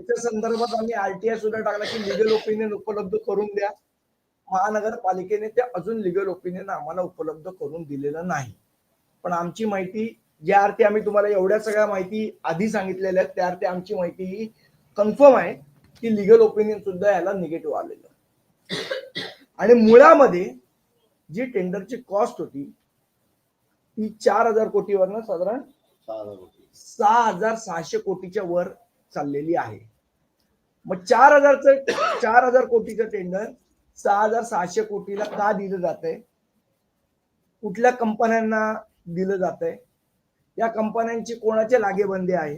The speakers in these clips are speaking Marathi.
त्याच्या संदर्भात आम्ही आरटीआय सुद्धा टाकला की लिगल ओपिनियन उपलब्ध करून द्या. महानगरपालिकेने ते अजून लिगल ओपिनियन आम्हाला उपलब्ध करून दिलेलं नाही. पण आमची माहिती ज्या अर्थी आम्ही तुम्हाला एवढ्या सगळ्या माहिती आधी सांगितलेल्या आहेत त्या अर्थी आमची माहिती ही कन्फर्म आहे की लिगल ओपिनियन सुद्धा याला निगेटिव्ह आलेलं. आणि मुळामध्ये जी टेंडरची कॉस्ट होती ती चार हजार कोटीवरनं साधारण सहा हजार सहाशे कोटीच्या वर चाललेली आहे. मग चार हजारचं चार हजार कोटीचं टेंडर सहा हजार सहाशे कोटीला का दिलं जात आहे कुठल्या कंपन्यांना दिलं जात आहे या कंपन्यांची कोणाचे लागेबंदी आहे?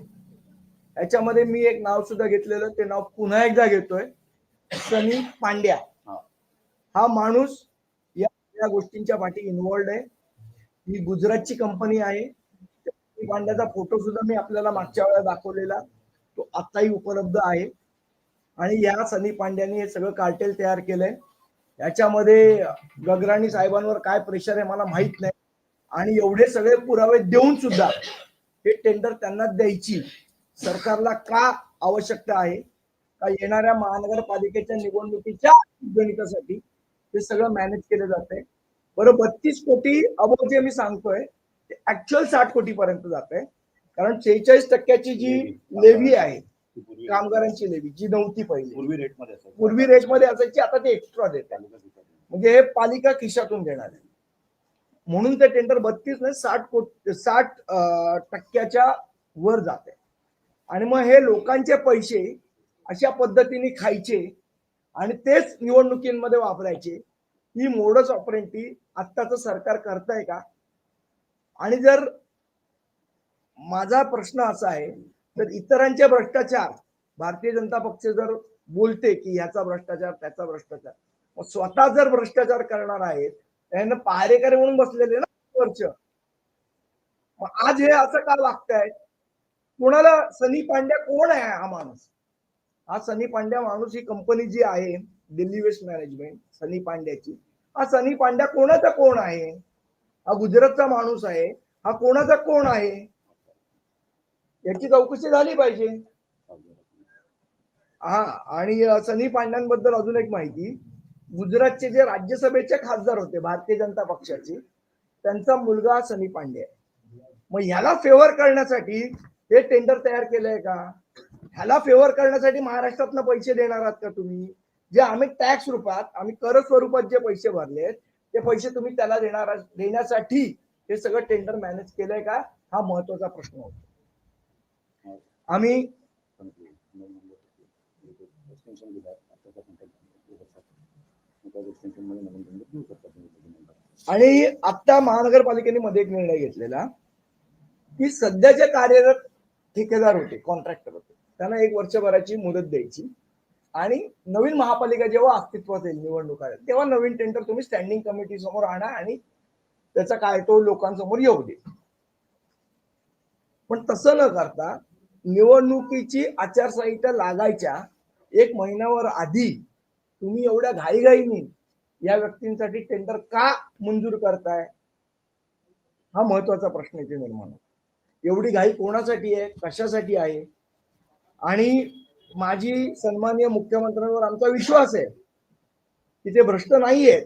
याच्यामध्ये मी एक नाव सुद्धा घेतलेलं ते नाव पुन्हा एकदा घेतोय. सनी पांड्या. हा. माणूस या या गोष्टींच्या पाठी इन्वॉल्ड आहे. ही गुजरातची कंपनी आहे. पांड्याचा फोटो सुद्धा मी आपल्याला मागच्या वेळेला दाखवलेला. आत्ताही आताही उपलब्ध आहे. आणि या सनी पांड्याने हे सगळं कार्टेल तयार केलंय. याच्यामध्ये गगराणी साहेबांवर काय प्रेशर आहे मला माहीत नाही. आणि एवढे सगळे पुरावे देऊन सुद्धा हे टेंडर त्यांना द्यायची सरकारला का आवश्यकता आहे? का येणाऱ्या महानगरपालिकेच्या निवडणुकीच्या गणितासाठी ते सगळं मॅनेज केलं जात आहे बरं बत्तीस कोटी अबो जे मी सांगतोय ते ऍक्च्युअल साठ कोटी पर्यंत जात आहे कारण सेहेचाळीस टक्क्याची जी लेव्ही आहे कामगारांची लेव्ही जी नव्हती पहिली. पूर्वी रेटमध्ये असायची. पूर्वी रेटमध्ये असायची आता ते एक्स्ट्रा देत आहे. तालुका ठिकाणी. म्हणजे हे पालिका खिशातून देणार आहे. म्हणून ते टेंडर बत्तीस नाही साठ कोट साठ टक्क्याच्या वर जाते आणि मग हे लोकांचे पैसे अशा पद्धतीने खायचे आणि तेच निवडणुकीमध्ये वापरायचे. ही मोडस ऑपरेंटी आत्ताचं सरकार करताय का? आणि जर माझा प्रश्न असा आहे तर इतरांचे भ्रष्टाचार भारतीय जनता पक्ष जर बोलते की ह्याचा भ्रष्टाचार त्याचा भ्रष्टाचार मग स्वतः जर भ्रष्टाचार करणार आहेत त्यांना पहारेकरी म्हणून बसलेले ना वर्ष मग आज हे असं का लागतंय कोणाला सनी पांड्या कोण आहे हा माणूस? हा सनी पांड्या माणूस ही कंपनी जी आहे दिल्ली वेस्ट मॅनेजमेंट सनी पांड्याची. हा सनी पांड्या कोणाचा कोण आहे? हा गुजरातचा माणूस आहे हा कोणाचा कोण आहे? याची चौकशी झाली पाहिजे. हा आणि सनी पांड्यांबद्दल अजून एक माहिती. गुजरातचे जे राज्यसभेचे खासदार होते भारतीय जनता पक्षाचे त्यांचा मुलगा सनी पांडे. आहे मग ह्याला फेवर करण्यासाठी हे टेंडर तयार केलंय का? ह्याला फेवर करण्यासाठी महाराष्ट्रातनं पैसे देणार आहात का तुम्ही? जे आम्ही टॅक्स रूपात आम्ही कर स्वरूपात जे पैसे भरले ते पैसे तुम्ही त्याला देणार देण्यासाठी हे सगळं टेंडर मॅनेज केलंय का? हा महत्त्वाचा प्रश्न होतो. आम्ही आणि आता महानगरपालिकेने मध्ये एक निर्णय घेतलेला की सध्याचे कार्यरत ठेकेदार होते कॉन्ट्रॅक्टर होते त्यांना एक वर्षभराची मुदत द्यायची. आणि नवीन महापालिका जेव्हा अस्तित्वात येईल निवडणुका तेव्हा नवीन टेंडर तुम्ही स्टँडिंग कमिटी समोर आणा आणि त्याचा काय तो लोकांसमोर येऊ दे. पण तसं न करता निवडणुकीची आचारसंहिता लागायच्या एक महिन्यावर आधी तुम्ही एवढ्या घाईघाईने या व्यक्तींसाठी टेंडर का मंजूर करताय? हा महत्त्वाचा प्रश्न इथे निर्माण होतो. एवढी घाई कोणासाठी आहे? कशासाठी आहे? आणि माझी सन्माननीय मुख्यमंत्र्यांवर आमचा विश्वास आहे की ते भ्रष्ट नाहीयेत.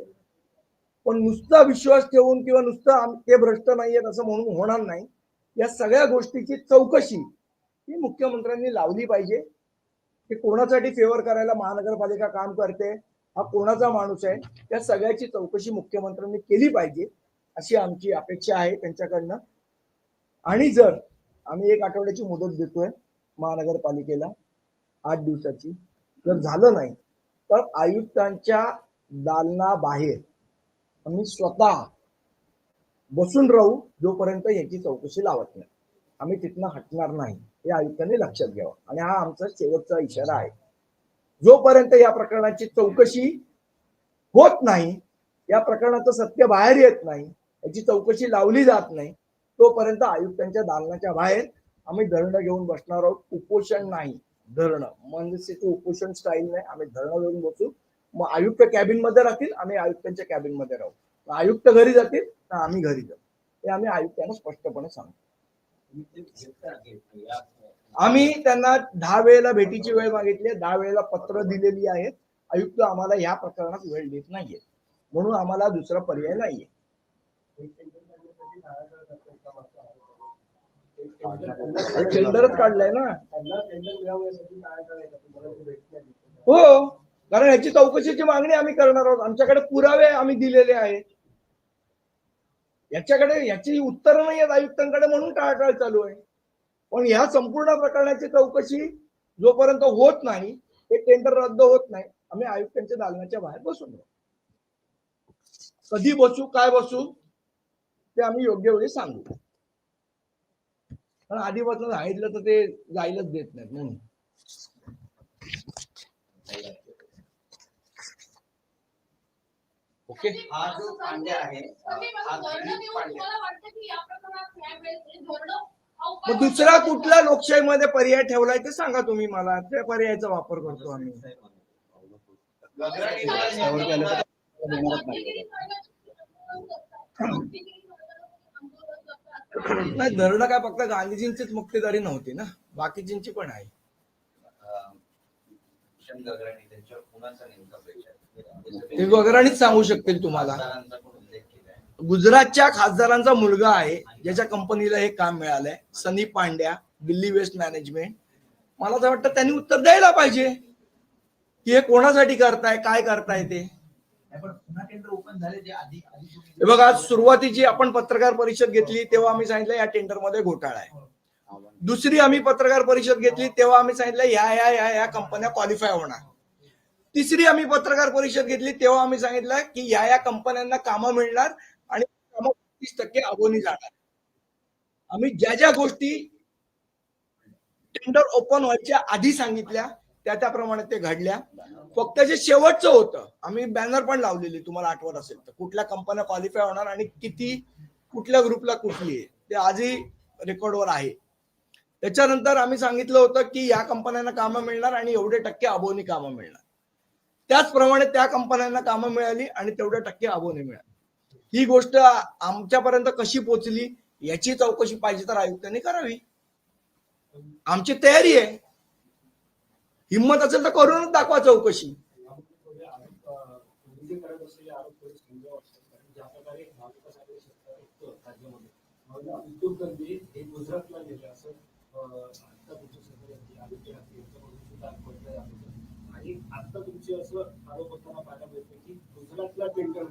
पण नुसता विश्वास ठेवून किंवा नुसतं ते भ्रष्ट नाहीयेत असं म्हणून होणार नाही. या सगळ्या गोष्टीची चौकशी ही मुख्यमंत्र्यांनी लावली पाहिजे. की कोणासाठी फेवर करायला महानगरपालिका काम करते हा कोणाचा माणूस आहे त्या सगळ्याची चौकशी मुख्यमंत्र्यांनी केली पाहिजे अशी आमची अपेक्षा आहे त्यांच्याकडनं. आणि जर आम्ही एक आठवड्याची मुदत देतोय महानगरपालिकेला आठ दिवसाची जर झालं नाही तर आयुक्तांच्या दालनाबाहेर आम्ही स्वतः बसून राहू जोपर्यंत याची चौकशी लावत नाही. आम्ही तिथनं हटणार नाही. हे आयुक्तांनी लक्षात घ्यावं. आणि हा आमचा शेवटचा इशारा आहे. जोपर्यंत या प्रकरणाची चौकशी होत नाही या प्रकरणाचं सत्य बाहेर येत नाही याची चौकशी लावली जात नाही तोपर्यंत आयुक्तांच्या दालनाच्या बाहेर आम्ही धरणं घेऊन बसणार आहोत. उपोषण नाही. धरणं. म्हणजे ते उपोषण स्टाईल नाही. आम्ही धरणं घेऊन बसू. मग आयुक्त कॅबिनमध्ये राहतील. आम्ही आयुक्तांच्या कॅबिनमध्ये राहू आयुक्त घरी जातील तर आम्ही घरी जाऊ. हे आम्ही आयुक्तांना स्पष्टपणे सांगतो आम्ही त्यांना दहा वेळेला भेटीची वेळ मागितली आहे, दहा वेळेला पत्र दिलेली आहेत. आयुक्त आम्हाला या प्रकरणात वेळ देत नाहीये. म्हणून आम्हाला दुसरा पर्याय नाहीये. टेंडरच काढलाय ना. हो कारण याची चौकशीची मागणी आम्ही करणार आहोत. आमच्याकडे पुरावे आम्ही दिलेले आहेत. याच्याकडे याची उत्तरं नाही आहेत आयुक्तांकडे म्हणून टाळाटाळ चालू आहे. पण ह्या संपूर्ण प्रकरणाची चौकशी जोपर्यंत होत नाही हे टेंडर रद्द होत नाही आम्ही आयुक्तांच्या दालनाच्या बाहेर बसून कधी बसू काय बसू ते आम्ही योग्य वेळी सांगू. पण आधीपासून सांगितलं तर ते जायलाच देत नाहीत म्हणून. ओके. हा जो पांड्या आहे हा मग दुसरा कुठल्या लोकशाहीमध्ये पर्याय ठेवलाय ते सांगा तुम्ही मला. त्या पर्यायाचा वापर करतो आम्ही. नाही धरणं काय फक्त गांधीजींचीच मुक्तेदारी नव्हती ना. बाकीचींची पण आहे. ते वगैरेच सांगू शकतील तुम्हाला खासदारांचा पण उल्लेख केलाय गुजरातच्या खासदारांचा मुलगा आहे ज्याच्या कंपनीला हे काम मिळालंय. सनी पांड्या दिल्ली वेस्ट मॅनेजमेंट मला असं वाटतं त्यांनी उत्तर द्यायला पाहिजे. की हे कोणासाठी करताय काय करताय ते? हे बघा आज सुरुवातीची आपण पत्रकार परिषद घेतली तेव्हा आम्ही सांगितलं या टेंडरमध्ये घोटाळा आहे. दुसरी आम्ही पत्रकार परिषद घेतली तेव्हा आम्ही सांगितलं या या या या कंपन्या क्वालिफाय होणार. तिसरी आम्ही पत्रकार परिषद घेतली तेव्हा आम्ही सांगितलं की या या कंपन्यांना कामं मिळणार कामात तीस टक्के अगोनी जाणार. आम्ही ज्या ज्या गोष्टी टेंडर ओपन व्हायच्या आधी सांगितल्या त्या त्याप्रमाणे ते घडल्या. फक्त जे शेवटचं होतं आम्ही बॅनर पण लावलेली तुम्हाला आठवत असेल तर. कुठल्या कंपन्या क्वालिफाय होणार आणि किती कुठल्या ग्रुपला कुठली आहे ते आजही रेकॉर्डवर आहे. त्याच्यानंतर आम्ही सांगितलं होतं की या कंपन्यांना कामं मिळणार आणि एवढे टक्के अबोनी कामं मिळणार. त्याचप्रमाणे त्या कंपन्यांना कामं मिळाली आणि तेवढे टक्के अबोनी मिळाली. ही गोष्ट आमच्यापर्यंत कशी पोचली याची चौकशी पाहिजे तर आयुक्तांनी करावी. आमची तयारी आहे. हिंमत असेल तर करूनच दाखवा चौकशी. आणि आता तुमचे असं आरोप होताना पाहायला मिळतं की गुजरातला टेंडर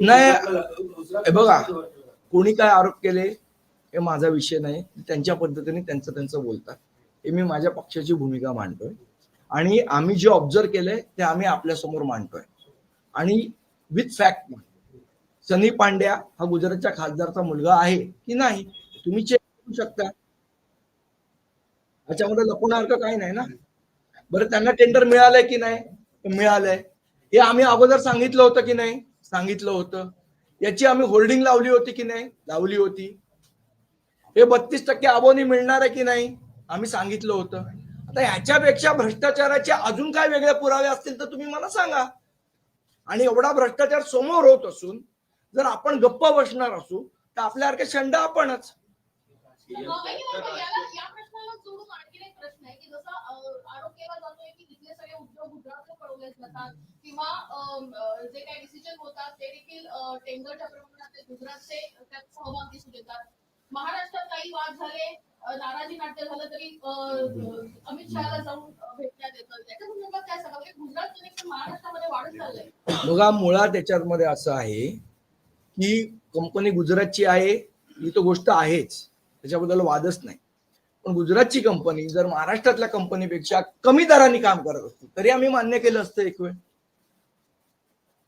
नाही. हे बघा. कोणी काय आरोप केले हे माझा विषय नाही. त्यांच्या पद्धतीने त्यांचं त्यांचं बोलतात. हे मी माझ्या पक्षाची भूमिका मांडतोय. आणि आम्ही जे ऑब्झर्व केलंय ते आम्ही आपल्यासमोर मांडतोय. आणि विथ फॅक्ट सनी पांड्या हा गुजरातच्या खासदारचा मुलगा आहे की नाही तुम्ही चेक करू शकता. याच्यामध्ये लपवण्यासारखं काही नाही ना? बरं त्यांना टेंडर मिळालंय की नाही? मिळालंय. हे आम्ही अगोदर सांगितलं होतं की नाही? सांगितलं होतं. याची आम्ही होल्डिंग लावली होती की नाही? लावली होती. हे बत्तीस टक्के अबोनी मिळणार आहे की नाही? आम्ही सांगितलं होतं. आता ह्याच्यापेक्षा भ्रष्टाचाराचे अजून काय वेगळे पुरावे असतील तर तुम्ही मला सांगा. आणि एवढा भ्रष्टाचार समोर होत असून जर आपण गप्प बसणार असू तर आपल्यासारखे शंड आपणच. या प्रश्नाला जोडून आणखी एक प्रश्न आहे की जसं आरोप केला गुजरातला पळवले जातात किंवा जे काही डिसिजन होतात ते देखील टेंगर टेंडरच्या प्रमाणात गुजरातचे त्यात सहभाग दिसून येतात महाराष्ट्रात काही वाद झाले नाराजी नाट्य झालं तरी अमित शहाला जाऊन भेटण्यात येतं. त्याच्या संदर्भात काय सांगा म्हणजे गुजरात कनेक्शन महाराष्ट्रामध्ये वाढत चाललंय. बघा मुळात त्याच्यामध्ये असं आहे की कंपनी गुजरातची आहे ही तर गोष्ट आहेच. त्याच्याबद्दल वादच नाही. पण गुजरातची कंपनी जर महाराष्ट्रातल्या कंपनीपेक्षा कमी दराने काम करत असते तरी आम्ही मान्य केलं असतं एक वेळ.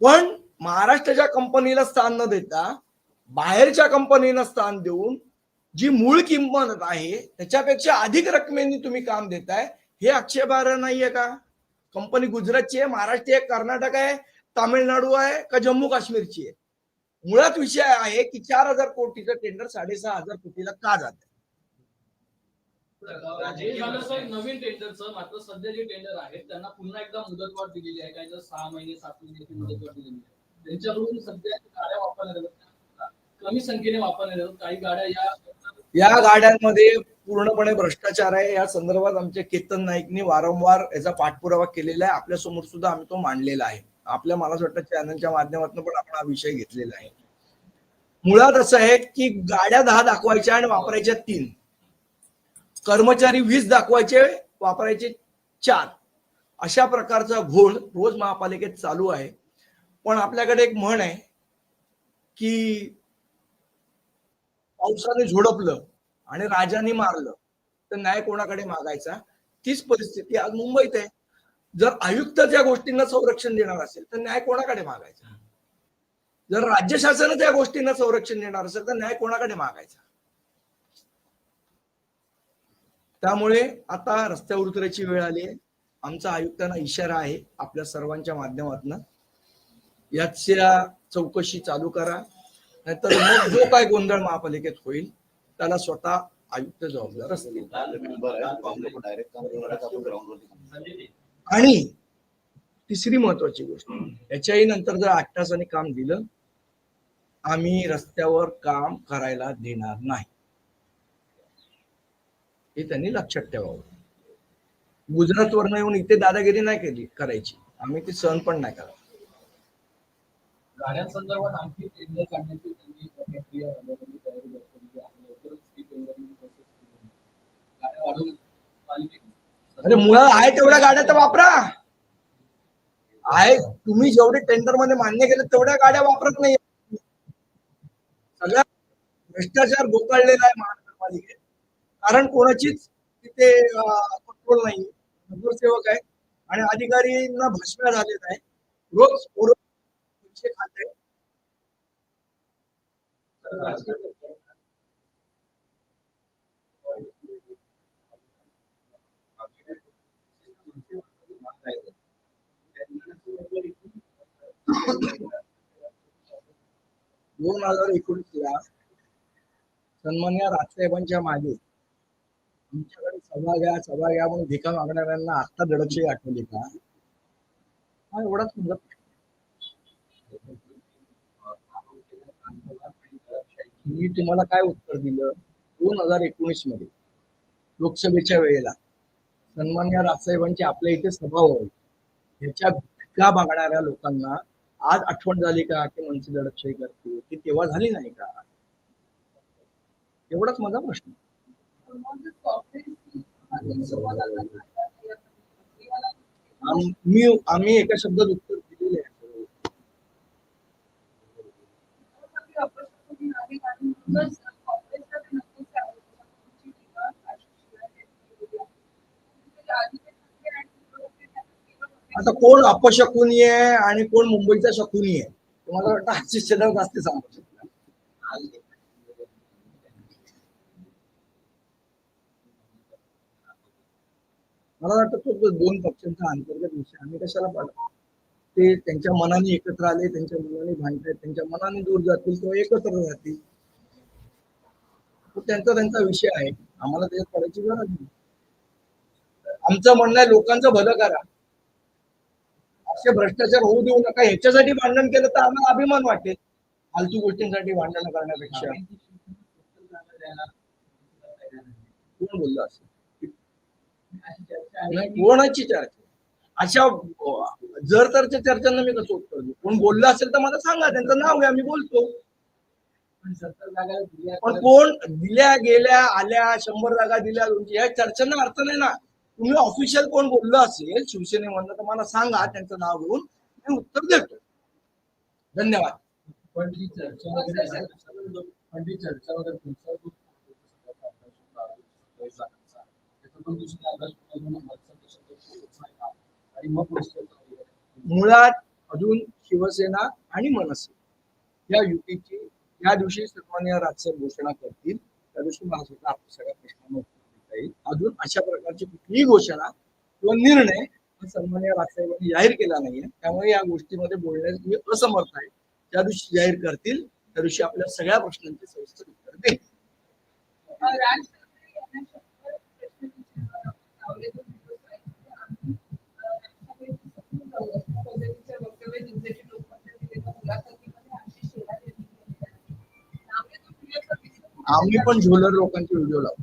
पण महाराष्ट्राच्या कंपनीला स्थान न देता बाहेरच्या कंपनीला स्थान देऊन जी मूळ किंमत आहे त्याच्यापेक्षा अधिक रकमेने तुम्ही काम देताय हे आक्षेपार्ह नाहीये का? कंपनी गुजरातची आहे महाराष्ट्र आहे कर्नाटक आहे तामिळनाडू आहे का जम्मू काश्मीरची आहे? मुळात विषय आहे की चार हजार कोटीचं टेंडर साडेसहा हजार कोटीला का जात हे झालं सर नवीन टेंडरचं मात्र सध्या जे टेंडर आहेत त्यांना पुन्हा एकदा मुदतवाढ दिलेली आहे. काही जर सहा महिने सात महिन्याची मुदतवाढ दिलेली आहे. त्यांच्याकडून सध्या गाड्या वापरल्या जातात कमी संख्येने वापरल्या जातात. काही गाड्या या या गाड्यांमध्ये पूर्णपणे भ्रष्टाचार आहे. या संदर्भात आमचे केतन नाईकनी वारंवार याचा पाठपुरावा केलेला आहे. आपल्यासमोर सुद्धा आम्ही तो मांडलेला आहे. आपल्या मला असं वाटतं चॅनलच्या माध्यमातून पण आपण हा विषय घेतलेला आहे. मुळात असं आहे की गाड्या दहा दाखवायच्या आणि वापरायच्या तीन. कर्मचारी वीज दाखवायचे वापरायचे चार. अशा प्रकारचा घोळ रोज महापालिकेत चालू आहे. पण आपल्याकडे एक म्हण आहे की पावसाने झोडपलं आणि राजाने मारलं तर न्याय कोणाकडे मागायचा? तीच परिस्थिती आज मुंबईत आहे. जर आयुक्त त्या गोष्टींना संरक्षण देणार असेल तर न्याय कोणाकडे मागायचा? जर राज्य शासन त्या गोष्टींना संरक्षण देणार असेल तर न्याय कोणाकडे मागायचा? त्यामुळे आता रस्त्यावर उतरायची वेळ आली आहे. आमचा आयुक्तांना इशारा आहे आपल्या सर्वांच्या माध्यमातून. याच्या चौकशी चालू करा. नाहीतर मग जो काय गोंधळ महापालिकेत होईल त्याला स्वतः आयुक्त जबाबदार असतील. आणि तिसरी महत्वाची गोष्ट याच्याही नंतर जर आठ तासांनी काम दिलं आम्ही रस्त्यावर काम करायला देणार नाही. हे त्यांनी लक्षात ठेवावं. गुजरातवरनं येऊन इथे दादागिरी नाही केली करायची. आम्ही ती सहन पण नाही करत. गाड्यांसंदर्भात आणखी टेंडर काढण्याची त्यांनी प्रक्रिया राबवण्याची तयारी दाखवली आहे लवकरच ती टेंडरची process सुरू होईल. गाड्या वाढवून पालिकेत अरे मुळात आहे तेवढ्या गाड्या तर वापरा. आहे तुम्ही जेवढे टेंडरमध्ये मान्य केले तेवढ्या गाड्या वापरत नाही. सगळ्या भ्रष्टाचार गोकाळलेला आहे महानगरपालिकेत. कारण कोणाचीच तिथे कंट्रोल नाही. नगरसेवक आहे आणि अधिकारींना भाषण झालेत आहे रोज पैसे खाते दोन हजार एकोणीसला सन्मान्य राजसाहेबांच्या मागे आमच्याकडे सभा घ्या सभा घ्या म्हणून भिका मागणाऱ्यांना आत्ता दडपशी आठवली का? हा एवढाच मुद्दा मी तुम्हाला काय उत्तर दिलं? दोन हजार एकोणीसमध्ये लोकसभेच्या वेळेला सन्मान्य राजसाहेबांची आपल्या इथे सभा होईल. ह्याच्या भिका मागणाऱ्या लोकांना आज आठवण झाली का की मनसे दडपशाही करते ती तेव्हा झाली नाही का? एवढाच माझा प्रश्न. मी आम्ही एका शब्दात उत्तर दिलेले आहे. आता कोण अपशकुनी आहे आणि कोण मुंबईचा शकुनी आहे? तुम्हाला वाटतं आशिष शेलार असते सांगू शकता मला वाटतं तो दोन पक्षांचा अंतर्गत विषय आम्ही कशाला पाडतो ते त्यांच्या मनाने एकत्र आले त्यांच्या मनाने भांडतायत त्यांच्या मनाने दूर जातील किंवा एकत्र राहतील. त्यांचा त्यांचा विषय आहे. आम्हाला त्याच्यात पडायची गरज नाही. आमचं म्हणणं आहे लोकांचं भलं करा. असे भ्रष्टाचार होऊ देऊ नका. ह्याच्यासाठी भांडण केलं तर आम्हाला अभिमान वाटेल. फालतू गोष्टींसाठी भांडण करण्यापेक्षा. कोण बोललं असं? कोणाची चर्चा? अशा जर तरच्या चर्चांना मी कसं उत्तर देऊ? कोण बोललं असेल तर मला सांगा त्यांचं नाव घ्या मी बोलतो. पण कोण दिल्या गेल्या आल्या शंभर जागा दिल्या दोनशे या चर्चांना अर्थ नाही ना. तुम्ही ऑफिशियल कोण बोललं असेल शिवसेनेमधनं तर मला सांगा त्यांचं नाव घेऊन मी उत्तर देतो. धन्यवाद. पण ती चर्चा वगैरे पण ती चर्चा वगैरे मुळात अजून शिवसेना आणि मनसे या युतीची या दिवशी सन्मान्य राजसाहेब घोषणा करतील. त्या दिवशी मला सुद्धा आपल्या सगळ्या प्रश्नांना उत्तर देता येईल. अजून अशा प्रकारची कुठलीही घोषणा किंवा निर्णय हा सन्मान्य राजसाहेबांनी जाहीर केला नाहीये. त्यामुळे या गोष्टीमध्ये बोलण्यास मी असमर्थ आहे. त्या दिवशी जाहीर करतील. त्या दिवशी आपल्या सगळ्या प्रश्नांचे सविस्तर उत्तर देईल राज ठाकरे यांना शंभर प्रश्न विचारले लावले तो पद्धतीच्या वक्तव्य दिवसाची लोकमत दिलेल्या मुलाखतीमध्ये आशिष शेलार यांनी केलेलं आहे. त्यामुळे तो क्लिअर आम्ही पण झोलर लोकांचे व्हिडिओ लावतो.